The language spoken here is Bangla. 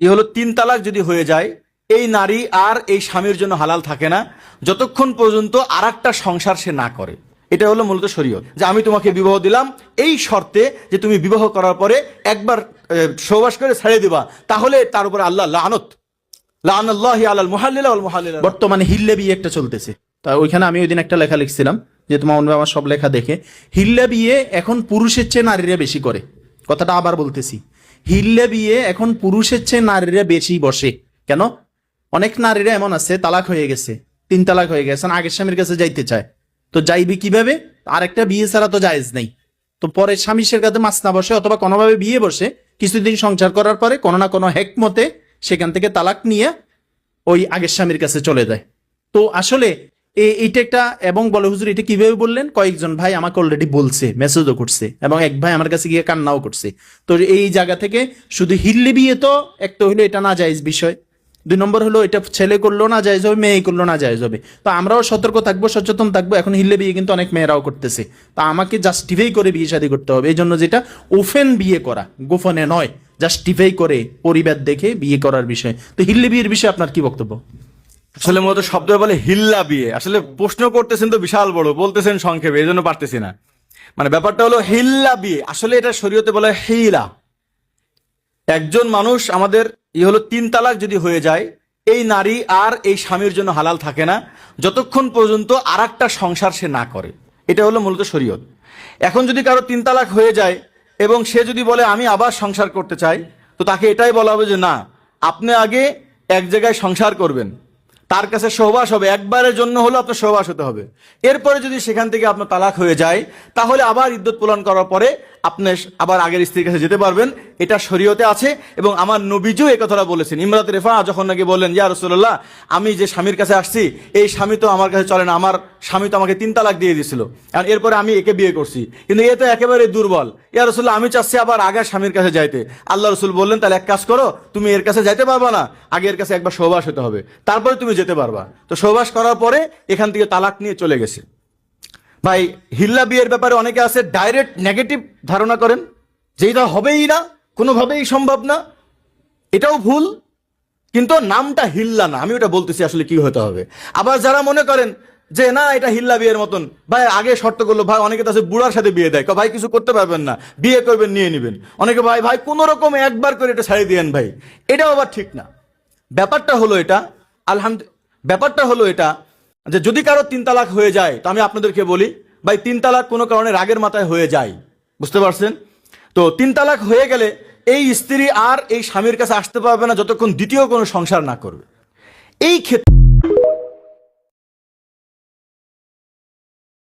ই হলো তিন তালাক যদি হয়ে যায়, এই নারী আর এই স্বামীর জন্য হালাল থাকে না। যতক্ষণ পর্যন্ত আর সংসার সে না করে। এটা হলো মূলত শরীয়ত। যে আমি তোমাকে বিবাহ দিলাম, এই শর্তে যে তুমি বিবাহ করার পরে একবার সহবাস করে ছেড়ে দিবা, তাহলে তার উপরে আল্লাহ লানত। বর্তমানে হিল্লে বিয়ে একটা চলতেছে। তা ওইখানে আমি ওই দিন একটা লেখা লিখছিলাম, যে তোমার অন্য আমার সব লেখা দেখে, হিল্লে বিয়ে এখন পুরুষের চেয়ে নারীরা বেশি করে। কথাটা আবার বলতেছি। হিল্লে বিয়ে, এখন পুরুষের চেয়ে নারীরা বেশি বসে। কেন? অনেক নারীরা এমন আছে, তালাক হয়ে গেছে, তিন তালাক হয়ে গেছে আগের স্বামীর কাছে যাইতে চায়। তো যাইবি কীভাবে? আরেকটা বিয়ে ছাড়া তো জায়েজ নেই। তো পরে স্বামী সে কাছে মাছ না বসে, অথবা কোনোভাবে বিয়ে বসে, কিছুদিন সংসার করার পরে কোনো না কোনো হেকমতে সেখান থেকে তালাক নিয়ে ওই আগের স্বামীর কাছে চলে যায়। তো আসলে এইটা একটা, এবং বলে, হুজুর, এটা কীভাবে বললেন? কয়েকজন ভাই আমাকে অলরেডি বলছে মেসেজও করছে, এবং এক ভাই আমার কাছে গিয়ে কান্নাও করছে। তো এই জায়গা থেকে শুধু হিল্লি বিয়ে তো, একটা হলো এটা না জায়েজ বিষয়। দুই নম্বর হলো, এটা ছেলে করল না জায়েজ হবে, মেয়ে করল না জায়েজ হবে। তো আমরাও সতর্ক থাকব, সচেতন থাকব, এখন হিল্লে বিয়ে কিন্তু অনেক মেয়েরাও করতেছে। তা আমাকে জাস্টিফাই করে বিয়ে শাদী করতে হবে এই জন্য যেটা ওফেন বিয়ে করা, গোপনে নয় জাস্টিফাই করে পরিবার দেখে বিয়ে করার বিষয়। তো হিল্লে বিয়ের বিষয়ে আপনার কি বক্তব্য? আসলে মূলত শব্দ বলে হিল্লা বিয়ে। আসলে প্রশ্ন করতেছেন তো বিশাল বড়, বলতেছেন সংক্ষেপে, এই জন্য পারতেছি না। মানে ব্যাপারটা হলো হিল্লা বিয়ে। আসলে এটা শরীয়তে বলে হিলা। একজন মানুষ আমাদের ই হলো তিন তালাক যদি হয়ে যায়, এই নারী আর এই স্বামীর জন্য হালাল থাকে না, যতক্ষণ পর্যন্ত আর সংসার সে না করে। এটা হলো মূলত শরীয়ত। এখন যদি কারও তিন তালাক হয়ে যায় এবং সে যদি বলে, আমি আবার সংসার করতে চাই তো তাকে এটাই বলা হবে যে, না, আপনি আগে এক জায়গায় সংসার করবেন। তার কাছে সহবাস হবে, একবারের জন্য হলো আপনার সহবাস হতে হবে। এরপরে যদি সেখান থেকে আপনার তালাক হয়ে যায়, তাহলে আবার ইদ্যুৎ পূরণ করার পরে আপনি আবার আগের স্ত্রীর কাছে যেতে পারবেন। এটা শরীয়তে আছে এবং আমার নবীজিও এই কথাটা বলেছেন। ইমরাত রেফা যখন নাকি বললেন, ইয়া রসুল্লাহ আমি যে স্বামীর কাছে আসছি, এই স্বামী তো আমার কাছে চলে না, আমার স্বামী তো আমাকে তিন তালাক দিয়ে দিয়েছিল। আর এরপরে আমি একে বিয়ে করছি। কিন্তু এ তো একেবারে দুর্বল। ইয়া রসুল্লাহ আমি চাচ্ছি আবার আগের স্বামীর কাছে যাইতে। আল্লাহ রসুল বললেন, তাহলে এক কাজ করো, তুমি এর কাছে যাইতে পারবা না, আগে এর কাছে একবার সৌবাস হতে হবে। তারপরে তুমি যেতে পারবা। তো সৌবাস করার পরে এখান থেকে তালাক নিয়ে চলে গেছে। ভাই, হিল্লা বিয়ের ব্যাপারে অনেকে আছে, ডাইরেক্ট নেগেটিভ ধারণা করেন যে এটা হবেই না কোনোভাবেই সম্ভব না। এটাও ভুল, কিন্তু নামটা হিল্লা না। আমি ওটা বলতেছি আসলে কি হতে হবে। আবার যারা মনে করেন যে, না, এটা হিল্লা বিয়ের মতন। ভাই, আগে শর্ত করল, ভাই, অনেকে তো আছে, বুড়ার সাথে বিয়ে দেয়। ভাই, কিছু করতে পারবেন না। বিয়ে করবেন, নিয়ে নেবেন। অনেকে, ভাই ভাই কোন রকম একবার করে এটা ছাড়িয়ে দিয়েন, ভাই। এটাও আবার ঠিক না। ব্যাপারটা হলো এটা, আলহামদ, ব্যাপারটা হলো এটা যে, যদি কারও তিন তালাক হয়ে যায়, তো আমি আপনাদেরকে বলি, ভাই, তিন তালাক কোনো কারণে রাগের মাথায় হয়ে যায়। বুঝতে পারছেন? তো তিন তালাক হয়ে গেলে এই স্ত্রী আর এই স্বামীর কাছে আসতে পারবে না যতক্ষণ দ্বিতীয় কোনো সংসার না করবে। এই ক্ষেত্রে